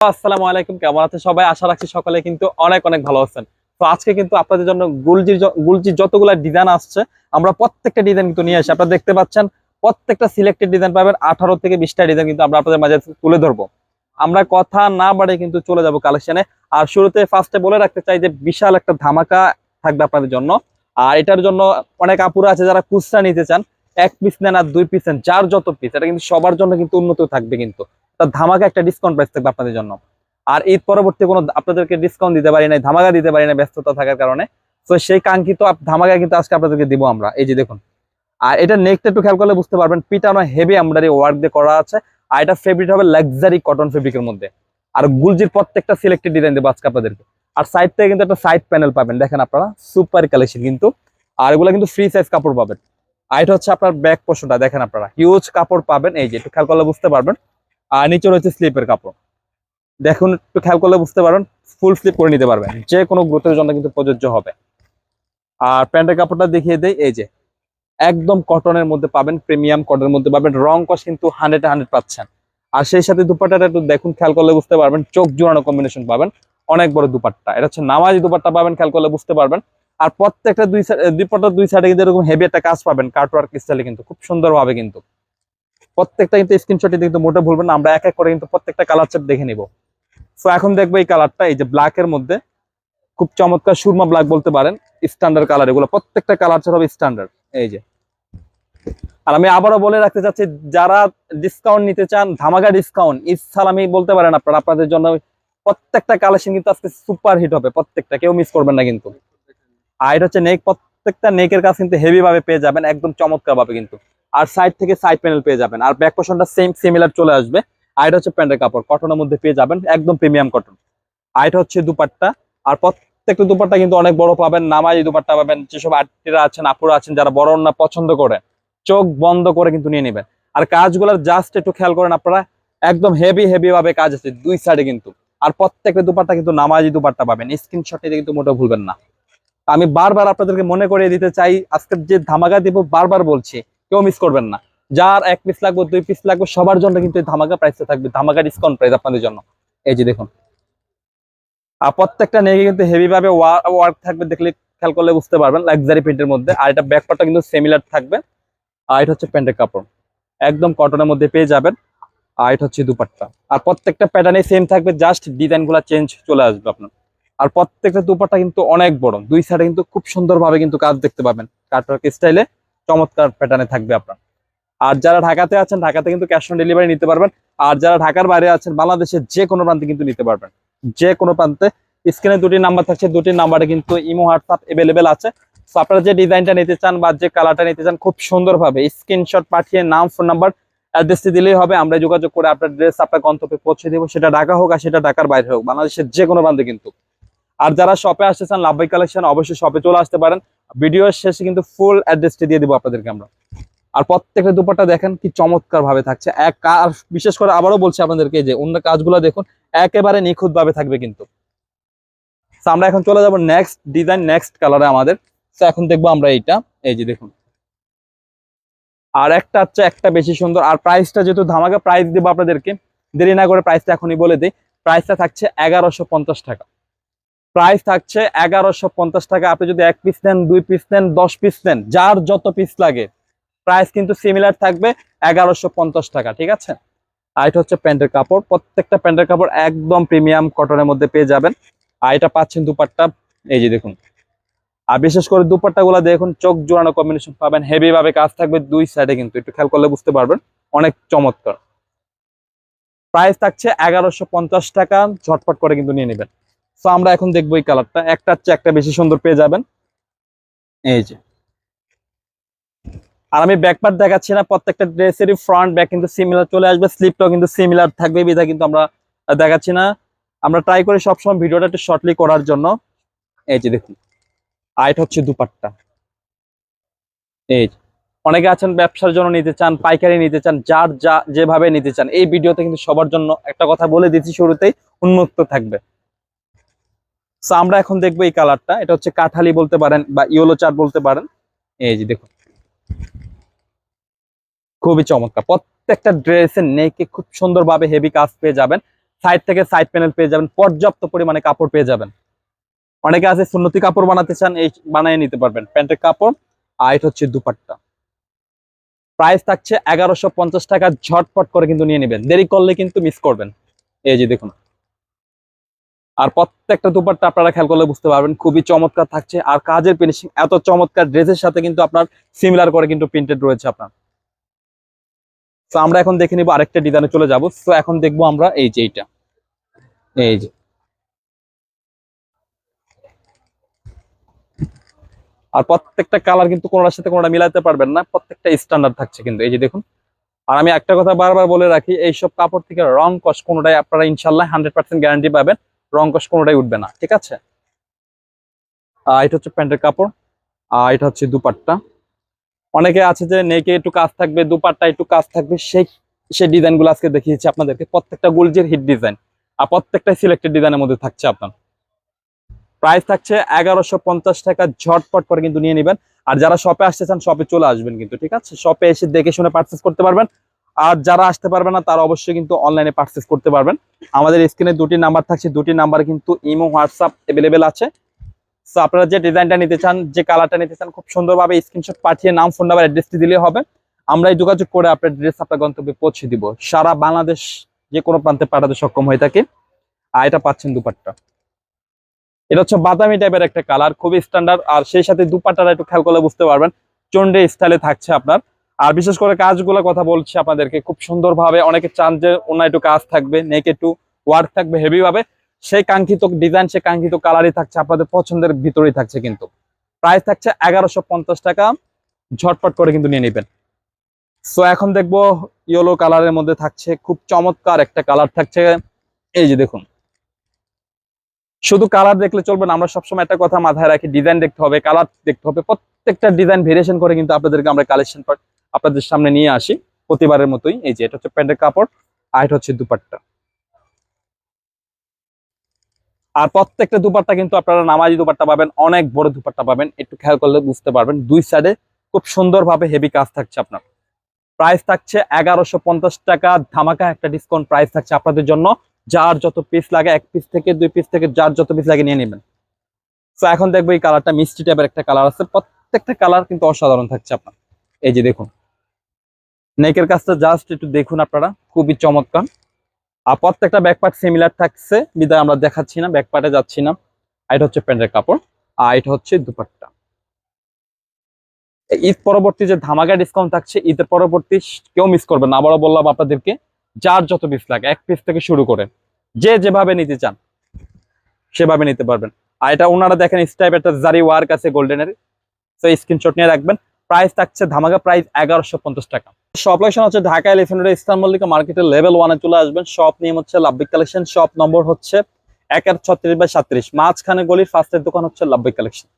আসসালামু আলাইকুম, কেমন আছেন সবাই? আশা রাখছি সকালে কিন্তু অনেক অনেক ভালো আছেন। তো আজকে কিন্তু আপনাদের জন্য গুলজির গুলজির যতগুলো ডিজাইন আসছে, আমরা প্রত্যেকটা ডিজাইন কিন্তু নিয়ে আসি। আপনারা দেখতে পাচ্ছেন, প্রত্যেকটা সিলেক্টেড ডিজাইন পাবেন। আঠারো থেকে বিশটা ডিজাইন কিন্তু আমরা আপনাদের মাঝে তুলে ধরবো। আমরা কথা না বাড়ে কিন্তু চলে যাব কালেকশনে আর শুরুতে ফার্স্টে বলে রাখতে চাই যে, বিশাল একটা ধামাকা থাকবে আপনাদের জন্য। আর এটার জন্য অনেক আপুরা আছে যারা খুচরা নিতে চান। এক পিস নেন আর দুই পিস নেন, যার যত পিস এটা কিন্তু সবার জন্য কিন্তু উন্নত থাকবে কিন্তু। তার ধামাকা একটা ডিসকাউন্ট প্রাইস থাকবে আপনাদের জন্য। আর ঈদ পরবর্তী কোনো আপনাদেরকে ডিসকাউন্ট দিতে পারি নাই, ধামাকা দিতে পারি না ব্যস্ততা থাকার কারণে। তো সেই কাঙ্ক্ষিত ধামাকা কিন্তু আজকে আপনাদেরকে দিব আমরা। এই যে দেখুন। আর এটা নেকটা একটু খেয়াল করলে বুঝতে পারবেন, পিটানো হেভি এমব্রয়ডারি ওয়ার্ক দিয়ে করা আছে। আর এটা ফেব্রিক হবে লাক্সারি কটন ফেব্রিকের মধ্যে। আর গুলজির প্রত্যেকটা সিলেক্টেড ডিজাইন দেবো আজকে আপনাদেরকে। আর সাইড থেকে কিন্তু একটা সাইড প্যানেল পাবেন, দেখেন আপনারা সুপার কালেকশন কিন্তু। আর এগুলো কিন্তু ফ্রি সাইজ কাপড় পাবেন। আর এটা হচ্ছে আপনার ব্যাক পোর্শনটা দেখেন আপনারা হিউজ কাপড় পাবেন। এই যে, একটু খেয়াল করলে বুঝতে পারবেন। আর নিচে রয়েছে স্লিপের কাপড়। দেখুন, একটু খেয়াল করলে বুঝতে পারবেন ফুল স্লিপ করে নিতে পারবেন। যে কোনো গ্রোথের জন্য কিন্তু প্রযোজ্য হবে। আর প্যান্টের কাপড়টা দেখিয়ে দেয় এই যে, একদম কটনের মধ্যে পাবেন প্রিমিয়াম কটনের মধ্যে পাবেন, রং কস কিন্তু হান্ড্রেড হান্ড্রেড পাচ্ছেন। আর সেই সাথে দুপাট্টাটা একটু দেখুন, খেয়াল করলে বুঝতে পারবেন, চোখ জোড়ানো কম্বিনেশন পাবেন, অনেক বড় দুপাট্টা। এটা হচ্ছে নামাজি দুপাট্টা পাবেন, খেয়াল করলে বুঝতে পারবেন। আর প্রত্যেকটা দুই সাইড দুপাট্টার দুই সাইডে কিন্তু এরকম হেভি একটা কাজ পাবেন কাটওয়ার্ক স্টাইলে কিন্তু, খুব সুন্দর ভাবে কিন্তু। প্রত্যেকটা কিন্তু স্ক্রিনশটে কিন্তু মোটে ভুলবেন না, আমরা এক এক করে কিন্তু প্রত্যেকটা কালার চার্ট দেখে নিব। সো এখন দেখব এই কালারটা এই যে ব্ল্যাক এর মধ্যে, খুব চমৎকার সুরমা ব্ল্যাক বলতে পারেন স্ট্যান্ডার্ড কালার এগুলো, প্রত্যেকটা কালার চার্ট হবে স্ট্যান্ডার্ড এই যে। আর আমি আবারও বলে রাখতে চাচ্ছি, যারা ডিসকাউন্ট নিতে চান, ধামাকা ডিসকাউন্ট ইসাল আমি বলতে পারেন আপনারা, আপনাদের জন্য প্রত্যেকটা কালেকশন কিন্তু আজকে সুপার হিট হবে, প্রত্যেকটা, কেউ মিস করবেন না কিন্তু। আর এটা হচ্ছে নেক প্রত্যেকটা নেকের কাজ কিন্তু হেভি ভাবে পেয়ে যাবেন, একদম চমৎকার ভাবে কিন্তু। আর সাইড থেকে সাইড প্যানেল পেয়ে যাবেন। আর ব্যাক পোর্শনটা সেম সিমিলার চলে আসবে। আর এটা হচ্ছে প্যান্টের কাপড়। কটনের মধ্যে পেয়ে যাবেন একদম প্রিমিয়াম কটন আর এটা হচ্ছে দুপাট্টা। আর প্রত্যেকটা দুপাট্টা কিন্তু অনেক বড় পাবেন। নামাজি দুপাট্টা পাবেন। যেসব আর্টিরা আছেন, আপুরা আছেন, যারা বড় না, পছন্দ করে চোখ বন্ধ করে কিন্তু নিয়ে নেবেন। আর কাজগুলোর জাস্ট একটু খেয়াল করেন আপনারা, একদম হেভি হেভি ভাবে কাজ আছে দুই সাইডে কিন্তু। আর প্রত্যেকটা দুপাট্টা কিন্তু নামাজি দুপাট্টা পাবেন। স্ক্রিনশটে কিন্তু মোটেও ভুলবেন না। আমি বারবার আপনাদেরকে মনে করিয়ে দিতে চাই আজকের যে ধামাকা দিব বারবার বলছি কেউ মিস করবেন না। যার এক পিস লাগবে, দুই পিস লাগবে, সবার জন্য কিন্তু ধামাকা প্রাইসে থাকবে। ধামাকা ডিসকাউন্ট প্রাইস আপনাদের জন্য। এই যে দেখুন। আর প্রত্যেকটা নেগে কিন্তু হেভি ভাবে ওয়ার্ক থাকবে দেখলে খেয়াল করলে বুঝতে পারবেন লাক্সারি প্রিন্টের মধ্যে। আর এটা ব্যাকপারটা কিন্তু সিমিলার থাকবে। আর এটা হচ্ছে প্যান্টের কাপড়। একদম কটনের মধ্যে পেয়ে যাবেন। আর এটা হচ্ছে দুপাট্টা। আর প্রত্যেকটা প্যাটার্নে সেম থাকবে জাস্ট ডিজাইনগুলা চেঞ্জ চলে আসবে আপনার। আর প্রত্যেকটা দুপাট্টা কিন্তু অনেক বড়। দুই সাইডে কিন্তু খুব সুন্দরভাবে কিন্তু কাজ দেখতে পাবেন। কাটওয়ার্ক স্টাইলে চমৎকার প্যাটার্নে থাকবে আপনার। আর যারা ঢাকাতে আছেন, ঢাকাতে কিন্তু ক্যাশ অন ডেলিভারি নিতে পারবেন। আর যারা ঢাকার বাইরে আছেন বাংলাদেশের যে কোনো প্রান্তে কিন্তু নিতে পারবেন। যে কোনো প্রান্তে। স্ক্রিনে দুটি নাম্বার থাকছে দুটি নাম্বারে কিন্তু ইমো হোয়াটসঅ্যাপ এভেলেবেল আছে। তো আপনারা যে ডিজাইনটা নিতে চান বা যে কালারটা নিতে চান, খুব সুন্দরভাবে স্ক্রিনশট পাঠিয়ে নাম ফোন নাম্বার অ্যাড্রেসটি দিলেই হবে। আমরা যোগাযোগ করে আপনার ড্রেস আপনার গন্তব্যে পৌঁছে দেবো। সেটা ঢাকা হোক আর সেটা ঢাকার বাইরে হোক, বাংলাদেশের যে কোনো প্রান্তে কিন্তু। আর যারা শপে আসতে চান, লাভবাই কালেকশন অবশ্যই শপে চলে আসতে পারেন। ভিডিও শেষে কিন্তু ফুল অ্যাড্রেসটি দিয়ে দিব আপনাদেরকে আমরা। আর প্রত্যেকটা দুপাট্টা দেখেন কি চমৎকার ভাবে থাকছে। এক বিশেষ করে আবারও বলছি আপনাদেরকে যে, অন্য কাজগুলো দেখুন, একেবারে নিখুঁত ভাবে থাকবে কিন্তু। আমরা এখন চলে যাব নেক্সট ডিজাইন নেক্সট কালারে আমাদের। তো এখন দেখব আমরা এইটা। এই যে দেখুন। আর একটা হচ্ছে একটা বেশি সুন্দর। আর প্রাইসটা যেহেতু ধামাকা প্রাইস দিব আপনাদেরকে। দেরি না করে প্রাইসটা এখনই বলে দিই। প্রাইসটা থাকছে এগারোশো টাকা। প্রাইস থাকছে এগারোশো পঞ্চাশ টাকা। আপনি যদি এক পিস নেন, দুই পিস নেন, দশ পিস নেন, যার যত পিস লাগে প্রাইস কিন্তু সিমিলার থাকবে এগারোশো পঞ্চাশ টাকা, ঠিক আছে? আর এটা হচ্ছে প্যান্টের কাপড়। প্রত্যেকটা প্যান্টের কাপড় একদম প্রিমিয়াম কটনের মধ্যে পেয়ে যাবেন। আর এটা পাচ্ছেন দুপাট্টা, এই যে দেখুন। আর বিশেষ করে দুপাট্টা গুলা দেখুন, চোখ জোড়ানো কম্বিনেশন পাবেন। হেভি ভাবে কাজ থাকবে দুই সাইডে কিন্তু, একটু খেয়াল করলে বুঝতে পারবেন। অনেক চমৎকার। প্রাইস থাকছে এগারোশো টাকা, ঝটপট করে কিন্তু নিয়ে নেবেন। তো আমরা এখন দেখব এই কালারটা একটা চেয়ে একটা বেশি সুন্দর পেয়ে যাবেন। এই যে। আর আমি ব্যাকপার্ট দেখাচ্ছি না, প্রত্যেকটা ড্রেসেরই ফ্রন্ট ব্যাক কিন্তু সিমিলার চলে আসবে। স্লিপটাও কিন্তু সিমিলার থাকবে বিধা কিন্তু আমরা দেখাচ্ছি না। আমরা ট্রাই করি সবসময় ভিডিওটা একটু শর্টলি করার জন্য। এই যে দেখুন। আইট হচ্ছে দুপাট্টা। এই যে। অনেকে আছেন ব্যবসার জন্য নিতে চান, পাইকারি নিতে চান, যার যা, যেভাবে নিতে চান। এই ভিডিওতে কিন্তু সবার জন্য একটা কথা বলে দিচ্ছি শুরুতেই, উন্মুক্ত থাকবে। So, আমরা এখন দেখব এই কালারটা। এটা হচ্ছে কাঠালি বলতে পারেন বা ইয়েলো চার বলতে পারেন। এই যে দেখুন। খুবই চমৎকার। প্রত্যেকটা ড্রেসের নেকে খুব সুন্দরভাবে হেভি কাজ পেয়ে যাবেন। সাইড থেকে সাইড প্যানেল পেয়ে যাবেন। পর্যাপ্ত পরিমাণে কাপড় পেয়ে যাবেন। অনেকে আছে সুন্নতি কাপড় বানাতে চান, এই বানিয়ে নিতে পারবেন। প্যান্টের কাপড় আর এটা হচ্ছে দুপাট্টা। প্রাইস থাকছে এগারোশো পঞ্চাশ টাকা। ঝটপট করে কিন্তু নিয়ে নেবেন। দেরি করলে কিন্তু মিস করবেন। এই যে দেখুন। আর প্রত্যেকটা দুপাট্টা আপনারা খেয়াল করলে বুঝতে পারবেন, খুবই চমৎকার থাকছে। আর কাজের ফিনিশিং এত চমৎকার ড্রেসের সাথে কিন্তু আপনার সিমিলার করে কিন্তু প্রিন্টেড রয়েছে আপনার। তো আমরা এখন দেখে নিব আরেকটা ডিজাইনে চলে যাব। তো এখন দেখব আমরা এই যে এইটা। এই যে। আর প্রত্যেকটা কালার কিন্তু কোনোটার সাথে কোনোটা মিলাতে পারবেন না, প্রত্যেকটা স্ট্যান্ডার্ড থাকছে কিন্তু। এই যে দেখুন। আর আমি একটা কথা বারবার বলে রাখি, এইসব কাপড় থেকে রং কস কোনোটাই আপনারা ইনশাল্লাহ হান্ড্রেড পার্সেন্ট গ্যারান্টি পাবেন। রং কস কোনোটাই উঠবে না, ঠিক আছে? এটা হচ্ছে প্যান্টের কাপড়, আর এটা হচ্ছে দুপাট্টা। অনেকে আছে যে নেকে একটু কাজ থাকবে, দুপাট্টা একটু কাজ থাকবে, সেই সেই ডিজাইনগুলো আজকে দেখিয়েছি আপনাদেরকে। প্রত্যেকটা গুলজির হিট ডিজাইন আর প্রত্যেকটা সিলেক্টেড ডিজাইনের মধ্যে থাকছে আপনার। প্রাইস থাকছে এগারোশো পঞ্চাশ টাকা, ঝটপট করে কিন্তু নিয়ে নেবেন। আর যারা শপে আসতে চান শপে চলে আসবেন কিন্তু, ঠিক আছে? শপে এসে দেখে শুনে পার্চেস করতে পারবেন। আর যারা আসতে পারবে না, তারা অবশ্যই কিন্তু অনলাইনে পার্চেস করতে পারবেন। আমাদের স্ক্রিনে দুটি নাম্বার থাকছে, দুটি নাম্বার কিন্তু ইমো হোয়াটসঅ্যাপ অ্যাভেলেবেল আছে। তো আপনারা যে ডিজাইনটা নিতে চান, যে কালারটা নিতে চান, খুব সুন্দরভাবে স্ক্রিনশট পাঠিয়ে নাম ফোন নাম্বার অ্যাড্রেসটি দিলে হবে। আমরা এই যোগাযোগ করে আপনার ড্রেস আপনার গন্তব্যে পৌঁছে দিব। সারা বাংলাদেশ, যে কোনো প্রান্তে পাঠাতে সক্ষম হয়ে থাকে। আর এটা পাচ্ছেন দুপাট্টা। এটা হচ্ছে বাদামি টাইপের একটা কালার খুবই স্ট্যান্ডার্ড আর সেই সাথে দুপাট্টাটা একটু খেয়াল করলে বুঝতে পারবেন চন্ডে স্টাইলে থাকছে আপনার। আর বিশেষ করে কাজগুলো কথা বলছি আপনাদেরকে, খুব সুন্দরভাবে অনেকে চান যে অন্য একটু কাজ থাকবে, নেক একটু ওয়ার্ক থাকবে হেভি ভাবে সেই কাঙ্ক্ষিত ডিজাইন সেই কাঙ্ক্ষিত কালারই থাকছে, আপনাদের পছন্দের ভিতরেই থাকছে কিন্তু। প্রাইস থাকছে এগারোশো পঞ্চাশ টাকা, ঝটপট করে কিন্তু নিয়ে নেবেন। সো এখন দেখব ইয়েলো কালারের মধ্যে থাকছে, খুব চমৎকার একটা কালার থাকছে। এই যে দেখুন। শুধু কালার দেখলে চলবে না, আমরা সবসময় একটা কথা মাথায় রাখি ডিজাইন দেখতে হবে কালার দেখতে হবে, প্রত্যেকটা ডিজাইন ভেরিয়েশন করে কিন্তু আপনাদেরকে আমরা কালেকশন আপনাদের সামনে নিয়ে আসি। প্রতিবারের মতোই এই যে, এটা হচ্ছে প্যান্টের কাপড় আর এটা হচ্ছে দুপাট্টা। আর প্রত্যেকটা দুপাট্টা কিন্তু আপনারা নামাজি দুপাট্টা পাবেন, অনেক বড় দুপাট্টা পাবেন। একটু খেয়াল করলে বুঝতে পারবেন, দুই সাইডে খুব সুন্দরভাবে হেভি কাজ থাকছে আপনার। প্রাইস থাকছে এগারোশো পঞ্চাশ টাকা, ধামাকা একটা ডিসকাউন্ট প্রাইস থাকছে আপনাদের জন্য। যার যত পিস লাগে, এক পিস থেকে দুই পিস থেকে যার যত পিস লাগে নিয়ে নেবেন। তো এখন দেখব এই কালারটা মিষ্টি টাইপের একটা কালার আছে। প্রত্যেকটা কালার কিন্তু অসাধারণ থাকছে আপনার। এই যে দেখুন নেকের কাজটা জাস্ট একটু দেখুন আপনারা, খুবই চমৎকার। আর প্রত্যেকটা ব্যাকপার্ট সিমিলার থাকছে, বিদায় আমরা দেখাচ্ছি না ব্যাকপার্টে যাচ্ছি না। আর এটা হচ্ছে প্যান্টের কাপড়, আর এটা হচ্ছে দুপাট্টা। ঈদ পরবর্তী যে ধামাকা ডিসকাউন্ট থাকছে, ঈদের পরবর্তী কেউ মিস করবে না। আবারও বললাম আপনাদেরকে, যার যত পিস লাগে, এক পিস থেকে শুরু করে, যে যেভাবে নিতে চান, সেভাবে নিতে পারবেন। আর এটা ওনারা দেখেন স্টাইপ একটা জারি ওয়ার্ক আছে গোল্ডেনের তো স্ক্রিনশট নিয়ে রাখবেন। প্রাইস থাকছে ধামাকা প্রাইস এগারোশো পঞ্চাশ টাকা। শপ লোকেশন হচ্ছে ঢাকা এলিফেন্ট ইস্তান মল্লিকা মার্কেটের লেভেল ওয়ানে চলে আসবেন। শপ নেম হচ্ছে লাভবিক কালেকশন। শপ নম্বর হচ্ছে এক এক ছত্রিশ বাই সাত্রিশ মাঝখানে গলির ফার্স্টের দোকান হচ্ছে লাভবিক কালেকশন।